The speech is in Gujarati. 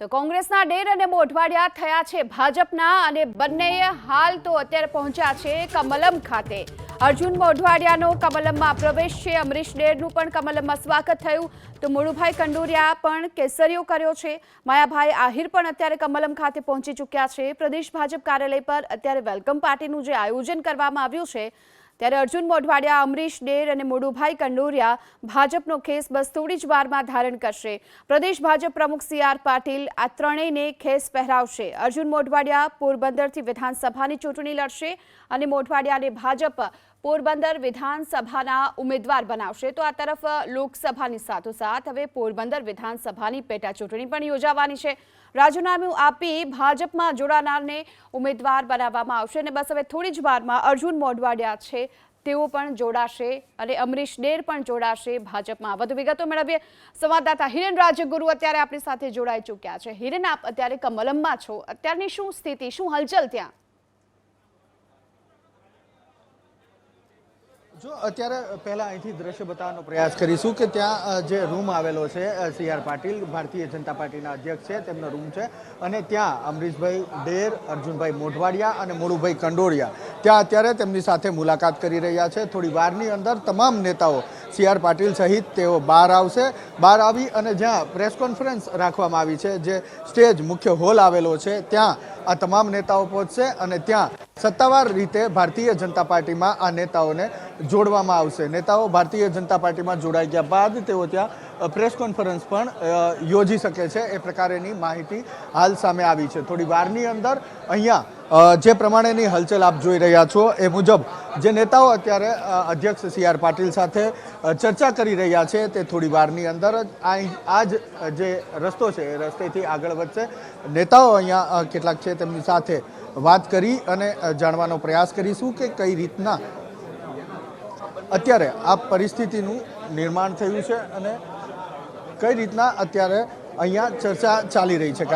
તો કોંગ્રેસના ડેર અને મોઢવાડિયા થયા છે ભાજપના અને બંનેએ હાલ તો અત્યારે પહોંચ્યા છે કમલમ ખાતે. અર્જુન મોઢવાડિયાનો કમલમમાં પ્રવેશ છે, અમરીશ ડેરનું પણ કમલમમાં સ્વાગત થયું. તો મુળુભાઈ કંડોરિયા પણ કેસરીઓ કર્યો છે. માયાભાઈ આહિર પણ અત્યારે કમલમ ખાતે પહોંચી ચૂક્યા છે. પ્રદેશ ભાજપ કાર્યાલય પર અત્યારે વેલકમ પાર્ટીનું જે આયોજન કરવામાં આવ્યું છે ત્યારે અર્જુન મોઢવાડિયા, અમરીશ ડેર અને મોડુભાઈ કંડોરિયા ભાજપનો ખેસ બસ થોડી જ વારમાં ધારણ કરશે. પ્રદેશ ભાજપ પ્રમુખ સી આર પાટીલ આ ત્રણેયને ખેસ પહેરાવશે. અર્જુન મોઢવાડિયા પોરબંદરથી વિધાનસભાની ચૂંટણી લડશે અને મોઢવાડિયાને ભાજપ પોરબંદર વિધાનસભાના ઉમેદવાર બનાવશે. તો આ તરફ લોકસભાની સાથોસાથ હવે પોરબંદર વિધાનસભાની પેટા ચૂંટણી પણ યોજાવાની છે. રાજીનામું આપી ભાજપમાં જોડાનારને ઉમેદવાર બનાવવામાં આવશે અને બસ હવે થોડી જ વારમાં અર્જુન મોઢવાડિયા છે. તેઓ પણ જોડાશે અને અમરીશ ડેર પણ જોડાશે ભાજપમાં. વધુ વિગતો મેળવીએ. સંવાદદાતા હિરેન રાજગુરુ અત્યારે આપણી સાથે જોડાઈ ચૂક્યા છે. હિરેન, આપ અત્યારે કમલમમાં છો. અત્યારની શું સ્થિતિ? શું હલચલ ત્યાં? જો અત્યારે પહેલા અહીંથી દ્રશ્ય બતાવવાનો પ્રયાસ કરીશું કે ત્યાં જે રૂમ આવેલો છે સી આર પાટીલ, ભારતીય જનતા પાર્ટીના અધ્યક્ષ છે, તેમનો રૂમ છે. અને ત્યાં અમરીશભાઈ ડેર, અર્જુનભાઈ મોઢવાડિયા અને મોડુભાઈ કંડોરિયા. ત્યાં અત્યારે તેમની સાથે મુલાકાત કરી રહ્યા છે. થોડી વારની અંદર તમામ નેતાઓ સી આર પાટીલ સહિત તેઓ બહાર આવશે. બહાર આવી અને જ્યાં પ્રેસ કોન્ફરન્સ રાખવામાં આવી છે, જે સ્ટેજ મુખ્ય હોલ આવેલો છે, ત્યાં આ તમામ નેતાઓ પહોંચશે અને ત્યાં સત્તાવાર રીતે ભારતીય જનતા પાર્ટીમાં આ નેતાઓને જોડવામાં આવશે. નેતાઓ ભારતીય જનતા પાર્ટીમાં જોડાઈ ગયા બાદ તેઓ ત્યાં પ્રેસ કોન્ફરન્સ પણ યોજી શકે છે. એ પ્રકારેની માહિતી હાલ સામે આવી છે. થોડી વારની અંદર અહીંયા જે પ્રમાણેની હલચલ આપ જોઈ રહ્યા છો એ મુજબ જે નેતાઓ અત્યારે અધ્યક્ષ સી પાટીલ સાથે ચર્ચા કરી રહ્યા છે તે થોડી વારની અંદર આ જ જે રસ્તો છે, એ રસ્તેથી આગળ વધશે. નેતાઓ અહીંયા કેટલાક છે તેમની સાથે વાત કરી અને જાણવાનો પ્રયાસ કરીશું કે કઈ રીતના અત્યારે આ પરિસ્થિતિનું નિર્માણ થયું છે અને કઈ રીતના અત્યારે અહીંયા ચર્ચા ચાલી રહી છે.